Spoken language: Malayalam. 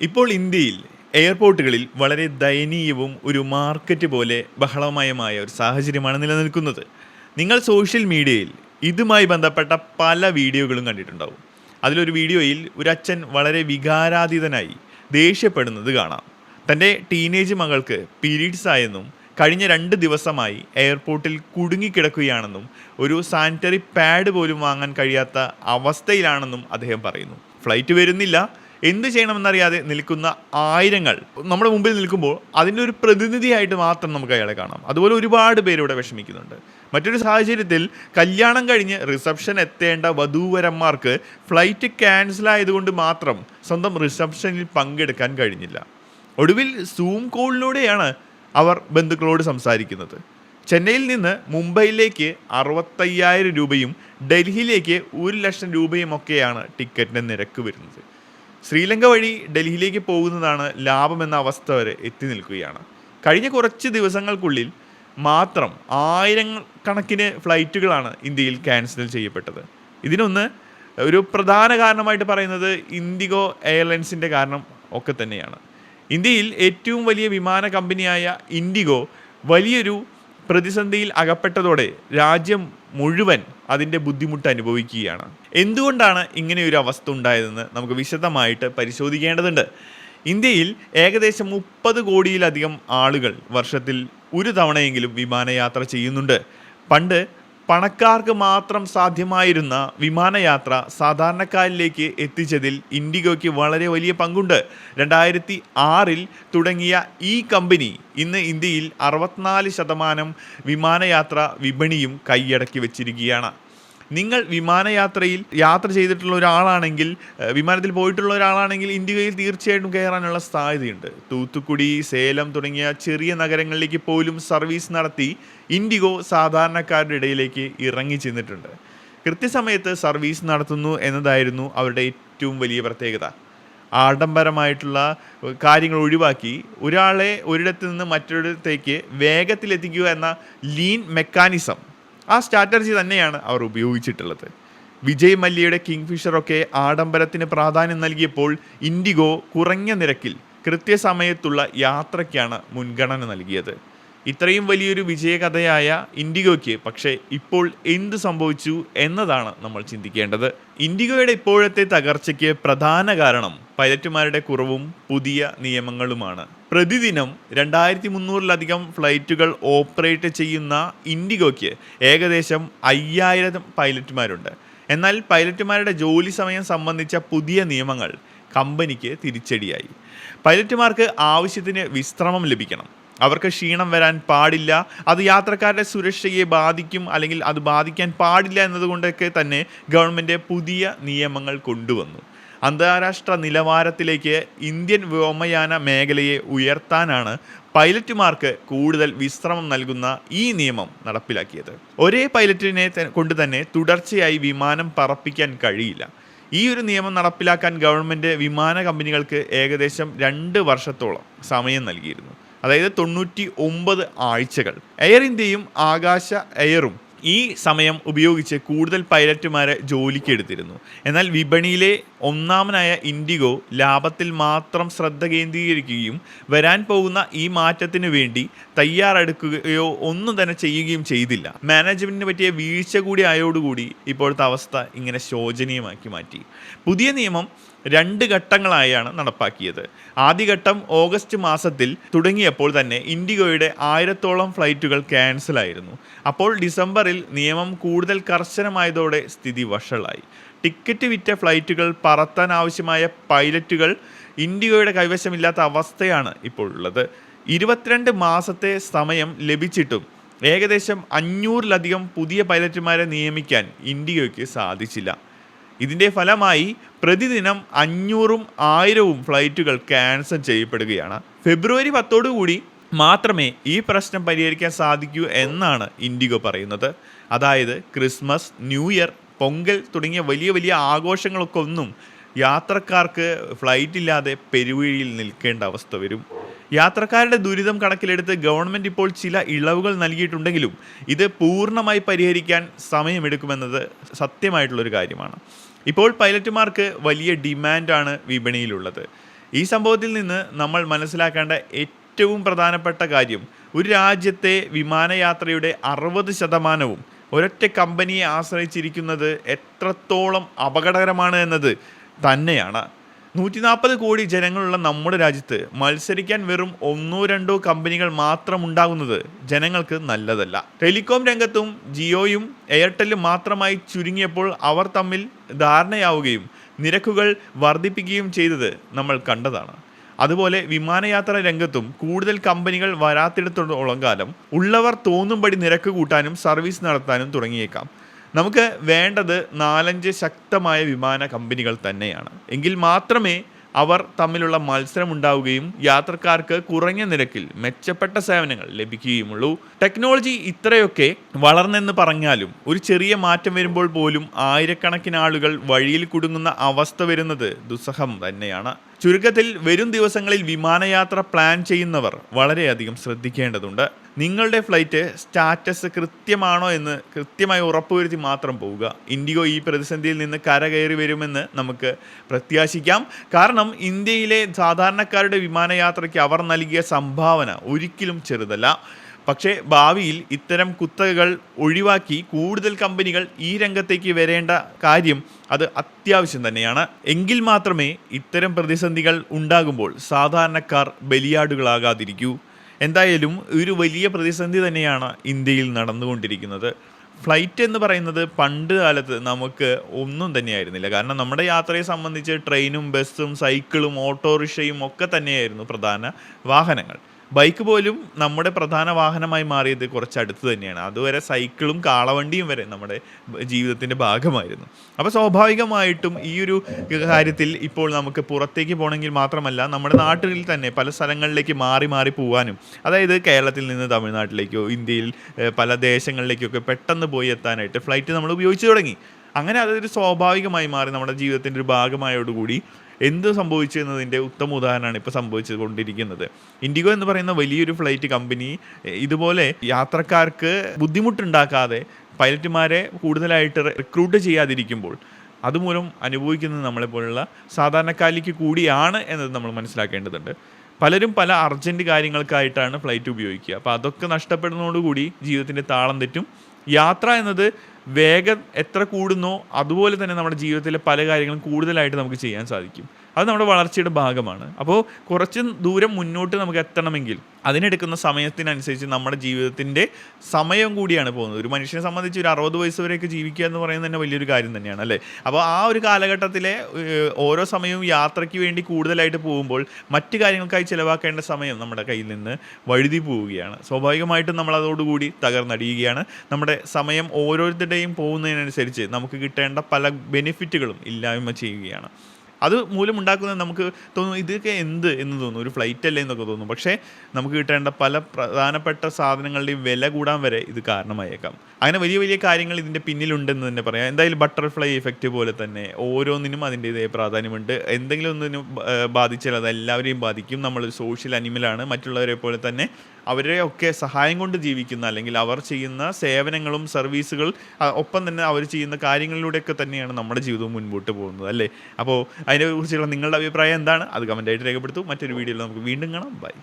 ഇപ്പോൾ ഇന്ത്യയിൽ എയർപോർട്ടുകളിൽ വളരെ ദയനീയവും ഒരു മാർക്കറ്റ് പോലെ ബഹളമയമായ ഒരു സാഹചര്യമാണ് നിലനിൽക്കുന്നത്. നിങ്ങൾ സോഷ്യൽ മീഡിയയിൽ ഇതുമായി ബന്ധപ്പെട്ട പല വീഡിയോകളും കണ്ടിട്ടുണ്ടാവും. അതിലൊരു വീഡിയോയിൽ ഒരു അച്ഛൻ വളരെ വികാരാതീതനായി ദേഷ്യപ്പെടുന്നത് കാണാം. തന്റെ ടീനേജ് മകൾക്ക് പീരീഡ്സ് ആയെന്നും കഴിഞ്ഞ രണ്ട് ദിവസമായി എയർപോർട്ടിൽ കുടുങ്ങിക്കിടക്കുകയാണെന്നും ഒരു സാനിറ്ററി പാഡ് പോലും വാങ്ങാൻ കഴിയാത്ത അവസ്ഥയിലാണെന്നും അദ്ദേഹം പറയുന്നു. ഫ്ലൈറ്റ് വരുന്നില്ല എന്ത് ചെയ്യണമെന്നറിയാതെ നിൽക്കുന്ന ആയിരങ്ങൾ നമ്മുടെ മുമ്പിൽ നിൽക്കുമ്പോൾ അതിന്റെ ഒരു പ്രതിനിധിയായിട്ട് മാത്രം നമുക്ക് അയാളെ കാണാം. അതുപോലെ ഒരുപാട് പേര് ഇവിടെ വിഷമിക്കുന്നുണ്ട്. മറ്റൊരു സാഹചര്യത്തിൽ കല്യാണം കഴിഞ്ഞ് റിസപ്ഷൻ എത്തേണ്ട വധൂവരന്മാർക്ക് ഫ്ലൈറ്റ് ക്യാൻസൽ ആയതുകൊണ്ട് മാത്രം സ്വന്തം റിസപ്ഷനിൽ പങ്കെടുക്കാൻ കഴിഞ്ഞില്ല. ഒടുവിൽ സൂം കോളിലൂടെയാണ് അവർ ബന്ധുക്കളോട് സംസാരിക്കുന്നത്. ചെന്നൈയിൽ നിന്ന് മുംബൈയിലേക്ക് അറുപത്തയ്യായിരം രൂപയും ഡൽഹിയിലേക്ക് ഒരു ലക്ഷം രൂപയും ഒക്കെയാണ് ടിക്കറ്റിന്റെ നിരക്ക് വരുന്നത്. ശ്രീലങ്ക വഴി ഡൽഹിയിലേക്ക് പോകുന്നതാണ് ലാഭമെന്ന അവസ്ഥ വരെ എത്തി നിൽക്കുകയാണ്. കഴിഞ്ഞ കുറച്ച് ദിവസങ്ങൾക്കുള്ളിൽ മാത്രം ആയിരങ്ങൾ കണക്കിന് ഫ്ലൈറ്റുകളാണ് ഇന്ത്യയിൽ ക്യാൻസൽ ചെയ്യപ്പെട്ടത്. ഇതിനൊന്ന് ഒരു പ്രധാന കാരണമായിട്ട് പറയുന്നത് ഇൻഡിഗോ എയർലൈൻസിന്റെ കാരണം ഒക്കെ തന്നെയാണ്. ഇന്ത്യയിൽ ഏറ്റവും വലിയ വിമാന കമ്പനിയായ ഇൻഡിഗോ വലിയൊരു പ്രതിസന്ധിയിൽ അകപ്പെട്ടതോടെ രാജ്യം മുഴുവൻ അതിന്റെ ബുദ്ധിമുട്ട് അനുഭവിക്കുകയാണ്. എന്തുകൊണ്ടാണ് ഇങ്ങനെയൊരു അവസ്ഥ ഉണ്ടായതെന്ന് നമുക്ക് വിശദമായിട്ട് പരിശോധിക്കേണ്ടതുണ്ട്. ഇന്ത്യയിൽ ഏകദേശം മുപ്പത് കോടിയിലധികം ആളുകൾ വർഷത്തിൽ ഒരു തവണയെങ്കിലും വിമാനയാത്ര ചെയ്യുന്നുണ്ട്. പണ്ട് പണക്കാർക്ക് മാത്രം സാധ്യമായിരുന്ന വിമാനയാത്ര സാധാരണക്കാരിലേക്ക് എത്തിച്ചതിൽ ഇൻഡിഗോയ്ക്ക് വളരെ വലിയ പങ്കുണ്ട്. രണ്ടായിരത്തി ആറിൽ തുടങ്ങിയ ഈ കമ്പനി ഇന്ന് ഇന്ത്യയിൽ അറുപത്തിനാല് ശതമാനം വിമാനയാത്ര വിപണിയും കൈയടക്കി വെച്ചിരിക്കുകയാണ്. നിങ്ങൾ വിമാനയാത്രയിൽ യാത്ര ചെയ്തിട്ടുള്ള ഒരാളാണെങ്കിൽ വിമാനത്തിൽ പോയിട്ടുള്ള ഒരാളാണെങ്കിൽ ഇന്ത്യയിൽ തീർച്ചയായിട്ടും കയറാനുള്ള സാധ്യതയുണ്ട്. തൂത്തുക്കുടി സേലം തുടങ്ങിയ ചെറിയ നഗരങ്ങളിലേക്ക് പോലും സർവീസ് നടത്തി ഇൻഡിഗോ സാധാരണക്കാരുടെ ഇടയിലേക്ക് ഇറങ്ങി ചെന്നിട്ടുണ്ട്. കൃത്യസമയത്ത് സർവീസ് നടത്തുന്നു എന്നതായിരുന്നു അവരുടെ ഏറ്റവും വലിയ പ്രത്യേകത. ആഡംബരമായിട്ടുള്ള കാര്യങ്ങൾ ഒഴിവാക്കി ഒരാളെ ഒരിടത്ത് നിന്ന് മറ്റൊരിടത്തേക്ക് വേഗത്തിലെത്തിക്കുക എന്ന ലീൻ മെക്കാനിസം ആ സ്ട്രാറ്റജി തന്നെയാണ് അവർ ഉപയോഗിച്ചിട്ടുള്ളത്. വിജയ് മല്യയുടെ കിങ് ഫിഷറൊക്കെ ആഡംബരത്തിന് പ്രാധാന്യം നൽകിയപ്പോൾ ഇൻഡിഗോ കുറഞ്ഞ നിരക്കിൽ കൃത്യസമയത്തുള്ള യാത്രയ്ക്കാണ് മുൻഗണന നൽകിയത്. ഇത്രയും വലിയൊരു വിജയകഥയായ ഇൻഡിഗോയ്ക്ക് പക്ഷേ ഇപ്പോൾ എന്ത് സംഭവിച്ചു എന്നതാണ് നമ്മൾ ചിന്തിക്കേണ്ടത്. ഇൻഡിഗോയുടെ ഇപ്പോഴത്തെ തകർച്ചയ്ക്ക് പ്രധാന കാരണം പൈലറ്റുമാരുടെ കുറവും പുതിയ നിയമങ്ങളുമാണ്. പ്രതിദിനം രണ്ടായിരത്തി മുന്നൂറിലധികം ഫ്ലൈറ്റുകൾ ഓപ്പറേറ്റ് ചെയ്യുന്ന ഇൻഡിഗോയ്ക്ക് ഏകദേശം അയ്യായിരം പൈലറ്റുമാരുണ്ട്. എന്നാൽ പൈലറ്റുമാരുടെ ജോലി സമയം സംബന്ധിച്ച പുതിയ നിയമങ്ങൾ കമ്പനിക്ക് തിരിച്ചടിയായി. പൈലറ്റുമാർക്ക് ആവശ്യത്തിന് വിശ്രമം ലഭിക്കണം. അവർക്ക് ക്ഷീണം വരാൻ പാടില്ല അത് യാത്രക്കാരുടെ സുരക്ഷയെ ബാധിക്കും അല്ലെങ്കിൽ അത് ബാധിക്കാൻ പാടില്ല എന്നതുകൊണ്ടൊക്കെ തന്നെ ഗവൺമെന്റ് പുതിയ നിയമങ്ങൾ കൊണ്ടുവന്നു. അന്താരാഷ്ട്ര നിലവാരത്തിലേക്ക് ഇന്ത്യൻ വ്യോമയാന മേഖലയെ ഉയർത്താനാണ് പൈലറ്റുമാർക്ക് കൂടുതൽ വിശ്രമം നൽകുന്ന ഈ നിയമം നടപ്പിലാക്കിയത്. ഒരേ പൈലറ്റിനെ കൊണ്ട് തന്നെ തുടർച്ചയായി വിമാനം പറപ്പിക്കാൻ കഴിയില്ല. ഈ ഒരു നിയമം നടപ്പിലാക്കാൻ ഗവൺമെന്റ് വിമാന കമ്പനികൾക്ക് ഏകദേശം രണ്ട് വർഷത്തോളം സമയം നൽകിയിരുന്നു. അതായത് തൊണ്ണൂറ്റി ഒമ്പത് ആഴ്ചകൾ. എയർ ഇന്ത്യയും ആകാശ എയറും ഈ സമയം ഉപയോഗിച്ച് കൂടുതൽ പൈലറ്റുമാരെ ജോലിക്ക് എടുത്തിരുന്നു. എന്നാൽ വിപണിയിലെ ഒന്നാമനായ ഇൻഡിഗോ ലാഭത്തിൽ മാത്രം ശ്രദ്ധ കേന്ദ്രീകരിക്കുകയും വരാൻ പോകുന്ന ഈ മാറ്റത്തിനു വേണ്ടി തയ്യാറെടുക്കുകയോ ഒന്നും തന്നെ ചെയ്യുകയും ചെയ്തില്ല. മാനേജ്മെന്റിന് പറ്റിയ വീഴ്ച കൂടി ആയോടുകൂടി ഇപ്പോഴത്തെ അവസ്ഥ ഇങ്ങനെ ശോചനീയമാക്കി മാറ്റി. പുതിയ നിയമം രണ്ട് ഘട്ടങ്ങളായാണ് നടപ്പാക്കിയത്. ആദ്യഘട്ടം ഓഗസ്റ്റ് മാസത്തിൽ തുടങ്ങിയപ്പോൾ തന്നെ ഇൻഡിഗോയുടെ ആയിരത്തോളം ഫ്ലൈറ്റുകൾ ക്യാൻസലായിരുന്നു അപ്പോൾ ഡിസംബറിൽ നിയമം കൂടുതൽ കർശനമായതോടെ സ്ഥിതി വഷളായി. ടിക്കറ്റ് വിറ്റ ഫ്ലൈറ്റുകൾ പറത്താൻ ആവശ്യമായ പൈലറ്റുകൾ ഇൻഡിഗോയുടെ കൈവശമില്ലാത്ത അവസ്ഥയാണ് ഇപ്പോൾ ഉള്ളത്. ഇരുപത്തിരണ്ട് മാസത്തെ സമയം ലഭിച്ചിട്ടും ഏകദേശം അഞ്ഞൂറിലധികം പുതിയ പൈലറ്റുമാരെ നിയമിക്കാൻ ഇൻഡിഗോയ്ക്ക് സാധിച്ചില്ല. ഇതിന്റെ ഫലമായി പ്രതിദിനം അഞ്ഞൂറും ആയിരവും ഫ്ലൈറ്റുകൾ ക്യാൻസൽ ചെയ്യപ്പെടുകയാണ്. ഫെബ്രുവരി പത്തോടുകൂടി മാത്രമേ ഈ പ്രശ്നം പരിഹരിക്കാൻ സാധിക്കൂ എന്നാണ് ഇൻഡിഗോ പറയുന്നത്. അതായത് ക്രിസ്മസ് ന്യൂ ഇയർ പൊങ്കൽ തുടങ്ങിയ വലിയ വലിയ ആഘോഷങ്ങളൊക്കെ ഒന്നും യാത്രക്കാർക്ക് ഫ്ലൈറ്റ് ഇല്ലാതെ പെരുവഴിയിൽ നിൽക്കേണ്ട അവസ്ഥ വരും. യാത്രക്കാരുടെ ദുരിതം കണക്കിലെടുത്ത് ഗവൺമെന്റ് ഇപ്പോൾ ചില ഇളവുകൾ നൽകിയിട്ടുണ്ടെങ്കിലും ഇത് പൂർണമായി പരിഹരിക്കാൻ സമയമെടുക്കുമെന്നത് സത്യമായിട്ടുള്ളൊരു കാര്യമാണ്. ഇപ്പോൾ പൈലറ്റുമാർക്ക് വലിയ ഡിമാൻഡാണ് വിപണിയിലുള്ളത്. ഈ സംഭവത്തിൽ നിന്ന് നമ്മൾ മനസ്സിലാക്കേണ്ട ഏറ്റവും പ്രധാനപ്പെട്ട കാര്യം ഒരു രാജ്യത്തെ വിമാനയാത്രയുടെ അറുപത് ശതമാനവും ഒരൊറ്റ കമ്പനിയെ ആശ്രയിച്ചിരിക്കുന്നത് എത്രത്തോളം അപകടകരമാണ് എന്നത് തന്നെയാണ്. നൂറ്റി നാൽപ്പത് കോടി ജനങ്ങളുള്ള നമ്മുടെ രാജ്യത്ത് മത്സരിക്കാൻ വെറും ഒന്നോ രണ്ടോ കമ്പനികൾ മാത്രം ഉണ്ടാകുന്നത് ജനങ്ങൾക്ക് നല്ലതല്ല. ടെലികോം രംഗത്തും ജിയോയും എയർടെല്ലും മാത്രമായി ചുരുങ്ങിയപ്പോൾ അവർ തമ്മിൽ ധാരണയാവുകയും നിരക്കുകൾ വർദ്ധിപ്പിക്കുകയും ചെയ്തത് നമ്മൾ കണ്ടതാണ്. അതുപോലെ വിമാനയാത്ര രംഗത്തും കൂടുതൽ കമ്പനികൾ വരാത്തിടത്തോളം കാലം ഉള്ളവർ തോന്നുംപടി നിരക്ക് കൂട്ടാനും സർവീസ് നടത്താനും തുടങ്ങിയേക്കാം. നമുക്ക് വേണ്ടത് നാലഞ്ച് ശക്തമായ വിമാന കമ്പനികൾ തന്നെയാണ്. എങ്കിൽ മാത്രമേ അവർ തമ്മിലുള്ള മത്സരം ഉണ്ടാവുകയും യാത്രക്കാർക്ക് കുറഞ്ഞ നിരക്കിൽ മെച്ചപ്പെട്ട സേവനങ്ങൾ ലഭിക്കുകയുമുള്ളൂ. ടെക്നോളജി ഇത്രയൊക്കെ വളർന്നെന്ന് പറഞ്ഞാലും ഒരു ചെറിയ മാറ്റം വരുമ്പോൾ പോലും ആയിരക്കണക്കിന് ആളുകൾ വഴിയിൽ കുടുങ്ങുന്ന അവസ്ഥ വരുന്നത് ദുസ്സഹം തന്നെയാണ്. ചുരുക്കത്തിൽ വരും ദിവസങ്ങളിൽ വിമാനയാത്ര പ്ലാൻ ചെയ്യുന്നവർ വളരെയധികം ശ്രദ്ധിക്കേണ്ടതുണ്ട്. നിങ്ങളുടെ ഫ്ലൈറ്റ് സ്റ്റാറ്റസ് കൃത്യമാണോ എന്ന് കൃത്യമായി ഉറപ്പുവരുത്തി മാത്രം പോവുക. ഇൻഡിഗോ ഈ പ്രതിസന്ധിയിൽ നിന്ന് കരകയറി വരുമെന്ന് നമുക്ക് പ്രത്യാശിക്കാം. കാരണം ഇന്ത്യയിലെ സാധാരണക്കാരുടെ വിമാനയാത്രയ്ക്ക് അവർ നൽകിയ സംഭാവന ഒരിക്കലും ചെറുതല്ല. പക്ഷേ ഭാവിയിൽ ഇത്തരം കുത്തകകൾ ഒഴിവാക്കി കൂടുതൽ കമ്പനികൾ ഈ രംഗത്തേക്ക് വരേണ്ട കാര്യം അത് അത്യാവശ്യം തന്നെയാണ്. എങ്കിൽ മാത്രമേ ഇത്തരം പ്രതിസന്ധികൾ ഉണ്ടാകുമ്പോൾ സാധാരണക്കാർ ബലിയാടുകളാകാതിരിക്കൂ. എന്തായാലും ഒരു വലിയ പ്രതിസന്ധി തന്നെയാണ് ഇന്ത്യയിൽ നടന്നുകൊണ്ടിരിക്കുന്നത്. ഫ്ലൈറ്റ് എന്ന് പറയുന്നത് പണ്ട് കാലത്ത് നമുക്ക് ഒന്നും തന്നെയായിരുന്നില്ല. കാരണം നമ്മുടെ യാത്രയെ സംബന്ധിച്ച് ട്രെയിനും ബസ്സും സൈക്കിളും ഓട്ടോറിക്ഷയും ഒക്കെ തന്നെയായിരുന്നു പ്രധാന വാഹനങ്ങൾ. ബൈക്ക് പോലും നമ്മുടെ പ്രധാന വാഹനമായി മാറിയത് കുറച്ച് അടുത്ത് തന്നെയാണ്. അതുവരെ സൈക്കിളും കാളവണ്ടിയും വരെ നമ്മുടെ ജീവിതത്തിന്റെ ഭാഗമായിരുന്നു. അപ്പോൾ സ്വാഭാവികമായിട്ടും ഈ ഒരു കാര്യത്തിൽ ഇപ്പോൾ നമുക്ക് പുറത്തേക്ക് പോകണമെങ്കിൽ മാത്രമല്ല നമ്മുടെ നാട്ടിൽ തന്നെ പല സ്ഥലങ്ങളിലേക്ക് മാറി മാറി പോകാനും അതായത് കേരളത്തിൽ നിന്ന് തമിഴ്നാട്ടിലേക്കോ ഇന്ത്യയിൽ പല ദേശങ്ങളിലേക്കൊക്കെ പെട്ടെന്ന് പോയി എത്താനായിട്ട് ഫ്ലൈറ്റ് നമ്മൾ ഉപയോഗിച്ച് തുടങ്ങി. അങ്ങനെ അതൊരു സ്വാഭാവികമായി മാറി നമ്മുടെ ജീവിതത്തിന്റെ ഒരു ഭാഗമായോടുകൂടി എന്ത് സംഭവിച്ചു എന്നതിന്റെ ഉത്തമ ഉദാഹരണമാണ് ഇപ്പോൾ സംഭവിച്ചു കൊണ്ടിരിക്കുന്നത് ഇൻഡിഗോ എന്ന് പറയുന്ന വലിയൊരു ഫ്ലൈറ്റ് കമ്പനി ഇതുപോലെ യാത്രക്കാർക്ക് ബുദ്ധിമുട്ടുണ്ടാക്കാതെ പൈലറ്റുമാരെ കൂടുതലായിട്ട് റിക്രൂട്ട് ചെയ്യാതിരിക്കുമ്പോൾ അതുമൂലം അനുഭവിക്കുന്നത് നമ്മളെപ്പോലുള്ള സാധാരണക്കാലിക്ക് കൂടിയാണ് എന്നത് നമ്മൾ മനസ്സിലാക്കേണ്ടതുണ്ട്. പലരും പല അർജന്റ് കാര്യങ്ങൾക്കായിട്ടാണ് ഫ്ലൈറ്റ് ഉപയോഗിക്കുക. അപ്പോൾ അതൊക്കെ നഷ്ടപ്പെടുന്നതോടുകൂടി ജീവിതത്തിന്റെ താളം തെറ്റും. യാത്ര എന്നത് വേഗം എത്ര കൂടുന്നോ അതുപോലെ തന്നെ നമ്മുടെ ജീവിതത്തിലെ പല കാര്യങ്ങളും കൂടുതലായിട്ട് നമുക്ക് ചെയ്യാൻ സാധിക്കും. അത് നമ്മുടെ വളർച്ചയുടെ ഭാഗമാണ്. അപ്പോൾ കുറച്ച് ദൂരം മുന്നോട്ട് നമുക്ക് എത്തണമെങ്കിൽ അതിനെടുക്കുന്ന സമയത്തിനനുസരിച്ച് നമ്മുടെ ജീവിതത്തിന്റെ സമയം കൂടിയാണ് പോകുന്നത്. ഒരു മനുഷ്യനെ സംബന്ധിച്ച് ഒരു അറുപത് വയസ്സ് വരെയൊക്കെ ജീവിക്കുക എന്ന് പറയുന്നത് തന്നെ വലിയൊരു കാര്യം തന്നെയാണ് അല്ലേ? അപ്പോൾ ആ ഒരു കാലഘട്ടത്തിലെ ഓരോ സമയവും യാത്രയ്ക്ക് വേണ്ടി കൂടുതലായിട്ട് പോകുമ്പോൾ മറ്റു കാര്യങ്ങൾക്കായി ചിലവാക്കേണ്ട സമയം നമ്മുടെ കയ്യിൽ നിന്ന് വഴുതി പോവുകയാണ്. സ്വാഭാവികമായിട്ടും നമ്മൾ അതോടുകൂടി തകർന്നടിയുകയാണ്. നമ്മുടെ സമയം ഓരോരുത്തരുടെയും പോകുന്നതിനനുസരിച്ച് നമുക്ക് കിട്ടേണ്ട പല ബെനിഫിറ്റുകളും ഇല്ലായ്മ ചെയ്യുകയാണ്. അത് മൂലം ഉണ്ടാക്കുന്നത് നമുക്ക് തോന്നും ഇതൊക്കെ എന്ത് എന്ന് തോന്നും ഒരു ഫ്ലൈറ്റ് അല്ലേ എന്നൊക്കെ തോന്നും പക്ഷേ നമുക്ക് കിട്ടേണ്ട പല പ്രധാനപ്പെട്ട സാധനങ്ങളുടെയും വില കൂടാൻ വരെ ഇത് കാരണമായേക്കാം. അങ്ങനെ വലിയ വലിയ കാര്യങ്ങൾ ഇതിന്റെ പിന്നിലുണ്ടെന്ന് തന്നെ പറയാം. എന്തായാലും ബട്ടർഫ്ലൈ ഇഫക്റ്റ് പോലെ തന്നെ ഓരോന്നിനും അതിന്റെതായ പ്രാധാന്യമുണ്ട്. എന്തെങ്കിലും ഒന്നിനും ബാധിച്ചാൽ അത് എല്ലാവരെയും ബാധിക്കും. നമ്മൾ സോഷ്യൽ അനിമലാണ് മറ്റുള്ളവരെ പോലെ തന്നെ അവരെ ഒക്കെ സഹായം കൊണ്ട് ജീവിക്കുന്ന അല്ലെങ്കിൽ അവർ ചെയ്യുന്ന സേവനങ്ങളും സർവീസുകൾ ഒപ്പം തന്നെ അവർ ചെയ്യുന്ന കാര്യങ്ങളിലൂടെയൊക്കെ തന്നെയാണ് നമ്മുടെ ജീവിതവും മുൻപോട്ട് പോകുന്നത് അല്ലേ? അപ്പോൾ അതിനെക്കുറിച്ചുള്ള നിങ്ങളുടെ അഭിപ്രായം എന്താണ്? അത് കമന്റായിട്ട് രേഖപ്പെടുത്തും. മറ്റൊരു വീഡിയോയിൽ നമുക്ക് വീണ്ടും കാണാം. ബൈ